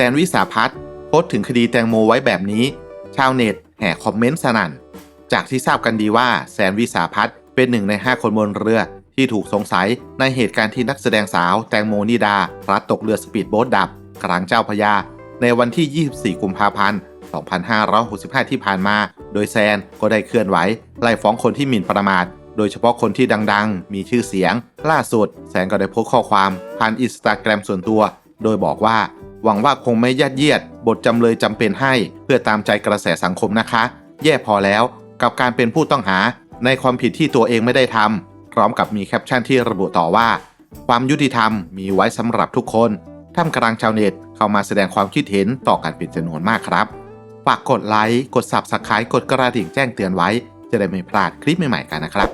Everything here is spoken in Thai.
ซนวิสาพัฒน์โพสต์ถึงคดีแตงโมไว้แบบนี้ ชาวเน็ตแห่คอมเมนต์สนั่น จากที่ทราบกันดีว่าแซนวิสาพัฒน์เป็นหนึ่งใน 5 คนบนเรือที่ถูกสงสัยในเหตุการณ์ที่นักแสดงสาวแตงโมนิดาพลัดตกเรือสปีดโบ๊ทดับ กลางเจ้าพยา ในวันที่ 24 กุมภาพันธ์ 2565 ที่ผ่านมา โดยแซนก็ได้เคลื่อนไหวไล่ฟ้องคนที่หมิ่นประมาท โดยเฉพาะคนที่ดังๆ มีชื่อเสียง ล่าสุดแซนก็ได้โพสต์ข้อความผ่านอินสตาแกรมส่วนตัว โดยบอกว่า หวังว่าคงไม่ยัดเยียด บทจำเลยจำเป็นให้ เพื่อตามใจกระแสสังคมนะคะ แย่พอแล้วกับการเป็นผู้ต้องหา ในความผิดที่ตัวเองไม่ได้ทำพร้อมกับมีแคปชั่นที่ระบุต่อว่า ความยุติธรรมมีไว้สำหรับทุกคนท่ามกลางชาวเน็ตเข้ามาแสดงความคิดเห็นต่อกันเป็นจำนวนมากครับฝากกดไลค์กด Subscribe กดกระดิ่งแจ้งเตือนไว้ จะได้ไม่พลาดคลิปใหม่ๆกันนะครับ